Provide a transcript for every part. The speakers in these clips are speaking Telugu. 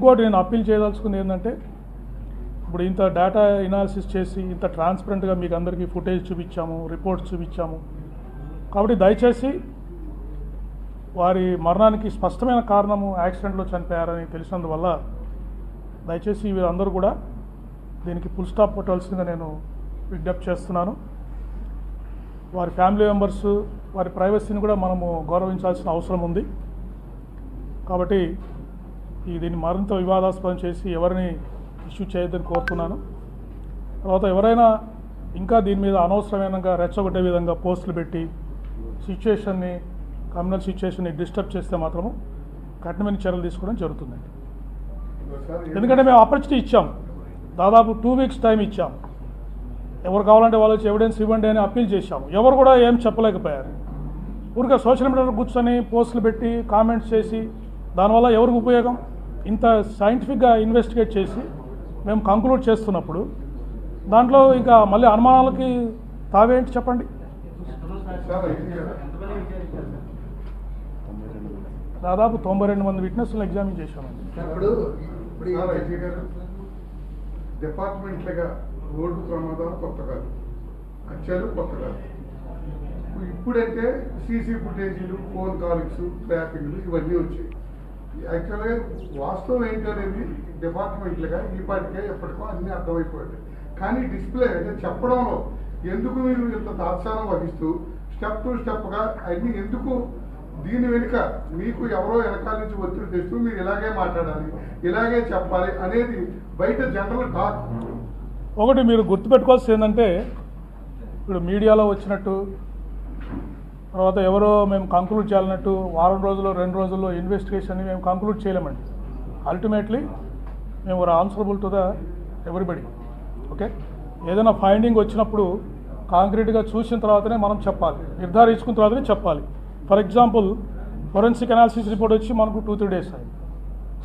ఇంకోటి నేను అప్పీల్ చేయదలుచుకుంది ఏంటంటే ఇప్పుడు ఇంత డేటా ఎనాలిసిస్ చేసి ఇంత ట్రాన్స్పరెంట్గా మీకు అందరికీ ఫుటేజ్ చూపించాము రిపోర్ట్స్ చూపించాము. కాబట్టి దయచేసి వారి మరణానికి స్పష్టమైన కారణము యాక్సిడెంట్లో చనిపోయారని తెలిసినందువల్ల దయచేసి వీరందరూ కూడా దీనికి ఫుల్ స్టాప్ పెట్టవలసిందిగా నేను విజ్ఞప్తి చేస్తున్నాను. వారి ఫ్యామిలీ మెంబర్స్ వారి ప్రైవసీని కూడా మనము గౌరవించాల్సిన అవసరం ఉంది. కాబట్టి ఈ దీన్ని మరింత వివాదాస్పదం చేసి ఎవరిని ఇష్యూ చేయొద్దని కోరుతున్నాను. తర్వాత ఎవరైనా ఇంకా దీని మీద అనవసరమైనగా రెచ్చగొట్టే విధంగా పోస్టులు పెట్టి సిచ్యుయేషన్ని కమ్యూనల్ సిచ్యుయేషన్ని డిస్టర్బ్ చేస్తే మాత్రము కఠినమైన చర్యలు తీసుకోవడం జరుగుతుందండి. ఎందుకంటే మేము ఆపర్చునిటీ ఇచ్చాం. దాదాపు టూ వీక్స్ టైం ఇచ్చాం. ఎవరు కావాలంటే వాళ్ళు ఎవిడెన్స్ ఇవ్వండి అని అప్పీల్ చేశాము. ఎవరు కూడా ఏం చెప్పలేకపోయారు. ఊరికే సోషల్ మీడియాలో కూర్చొని పోస్టులు పెట్టి కామెంట్స్ చేసి దానివల్ల ఎవరికి ఉపయోగం? ఇంత సైంటిఫిక్గా ఇన్వెస్టిగేట్ చేసి మేము కంక్లూడ్ చేస్తున్నప్పుడు దాంట్లో ఇంకా మళ్ళీ అనుమానాలకి తావేంటి చెప్పండి? దాదాపు తొంభై రెండు మంది విట్నెస్లను ఎగ్జామిన్ చేశామండి. డిపార్ట్మెంట్లుగా రోడ్డు ప్రమాదాలు కొత్త కాదు. హత్యలు కొత్త కాదు. ఇప్పుడంటే సీసీ ఫుటేజీలు ఫోన్ కాలింగ్స్ ట్రాపింగ్లు ఇవన్నీ వచ్చాయి. యాక్చువల్గా వాస్తవం ఏంటనేది డిపార్ట్మెంట్లుగా ఈ పాటికే ఎప్పటికో అన్నీ అర్థమైపోయాయి. కానీ డిస్ప్లే అంటే చెప్పడంలో ఎందుకు మీరు ఇంత తాత్సారం వహిస్తూ స్టెప్ టు స్టెప్గా అన్నీ ఎందుకు దీని వెనుక మీకు ఎవరో వెనకాల నుంచి ఒత్తిడి తెస్తూ మీరు ఇలాగే మాట్లాడాలి ఇలాగే చెప్పాలి అనేది బయట జనరల్ టాక్. ఒకటి మీరు గుర్తుపెట్టుకోవాల్సింది ఏంటంటే ఇప్పుడు మీడియాలో వచ్చినట్టు తర్వాత ఎవరో మేము కంక్లూడ్ చేయాలన్నట్టు వారం రోజుల్లో రెండు రోజుల్లో ఇన్వెస్టిగేషన్ని మేము కంక్లూడ్ చేయలేమండి. అల్టిమేట్లీ మేము answerable to the everybody okay? ఏదైనా ఫైండింగ్ వచ్చినప్పుడు కాంక్రీట్గా చూసిన తర్వాతనే మనం చెప్పాలి. నిర్ధారించుకున్న తర్వాతనే చెప్పాలి. For example forensic analysis report వచ్చి మనకు టూ త్రీ డేస్ అయింది.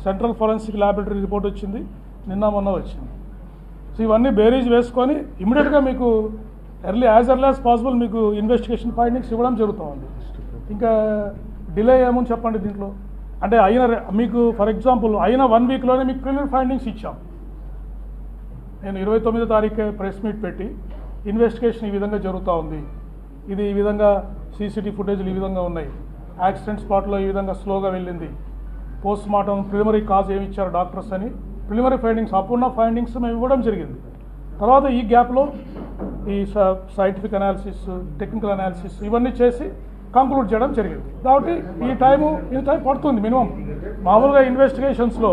సెంట్రల్ ఫొరెన్సిక్ ల్యాబొరేటరీ రిపోర్ట్ వచ్చింది నిన్న మొన్న వచ్చింది. సో ఇవన్నీ బేరీజ్ వేసుకొని ఇమీడియట్గా మీకు early as early as possible మీకు ఇన్వెస్టిగేషన్ ఫైండింగ్స్ ఇవ్వడం జరుగుతుంది. ఇంకా డిలే ఏముంది చెప్పండి దీంట్లో? అంటే అయిన మీకు ఫర్ ఎగ్జాంపుల్ అయిన వన్ వీక్లోనే మీకు ప్రిలిమినరీ ఫైండింగ్స్ ఇచ్చాం. నేను ఇరవై తొమ్మిదో తారీఖు ప్రెస్ మీట్ పెట్టి ఇన్వెస్టిగేషన్ ఈ విధంగా జరుగుతూ ఉంది. ఇది ఈ విధంగా సీసీటీవీ ఫుటేజ్లు ఈ విధంగా ఉన్నాయి. యాక్సిడెంట్ స్పాట్లో ఈ విధంగా స్లోగా వెళ్ళింది. పోస్ట్ మార్టం ప్రిలిమరీ కాజ్ ఏమి ఇచ్చారు డాక్టర్స్ అని. ప్రిలిమరీ ఫైండింగ్స్ అప్పుడున్న ఫైండింగ్స్ మేము ఇవ్వడం జరిగింది. తర్వాత ఈ గ్యాప్లో ఈ సైంటిఫిక్ అనాలిసిస్ టెక్నికల్ అనాలిసిస్ ఇవన్నీ చేసి కంక్లూడ్ చేయడం జరిగింది. కాబట్టి ఈ టైము ఈ టైం పడుతుంది మినిమం. మామూలుగా ఇన్వెస్టిగేషన్స్లో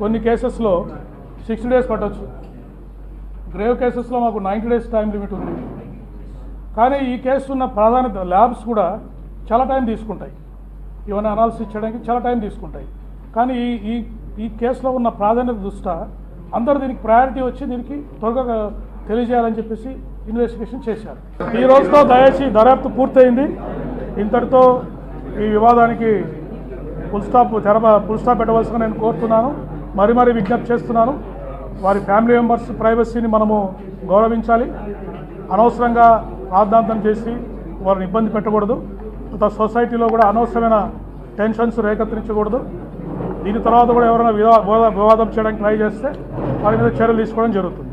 కొన్ని కేసెస్లో సిక్స్టీ డేస్ పట్టవచ్చు గ్రేవ్ కేసెస్లో మాకు నైంటీ డేస్ టైం లిమిట్ ఉంది. కానీ ఈ కేసు ఉన్న ప్రాధాన్యత ల్యాబ్స్ కూడా చాలా టైం తీసుకుంటాయి. ఇవన్నీ అనాలిసిస్ చేయడానికి చాలా టైం తీసుకుంటాయి. కానీ ఈ ఈ ఈ కేసులో ఉన్న ప్రాధాన్యత దృష్ట్యా అందరూ దీనికి ప్రయారిటీ వచ్చి దీనికి త్వరగా తెలియజేయాలని చెప్పేసి ఇన్వెస్టిగేషన్ చేశారు. ఈ రోజుతో దయచేసి దర్యాప్తు పూర్తయింది. ఇంతటితో ఈ వివాదానికి ఫుల్ స్టాప్ తెరప ఫుల్ స్టాప్ పెట్టవలసిన నేను కోరుతున్నాను. మరి మరి విజ్ఞప్తి చేస్తున్నాను. వారి ఫ్యామిలీ మెంబర్స్ ప్రైవసీని మనము గౌరవించాలి. అనవసరంగా రాద్ధాంతం చేసి వారిని ఇబ్బంది పెట్టకూడదు. తర్వాత సొసైటీలో కూడా అనవసరమైన టెన్షన్స్ రేకెత్తించకూడదు దీని తర్వాత కూడా ఎవరైనా వివాదం చేయడానికి ట్రై చేస్తే వారి మీద చర్యలు తీసుకోవడం జరుగుతుంది.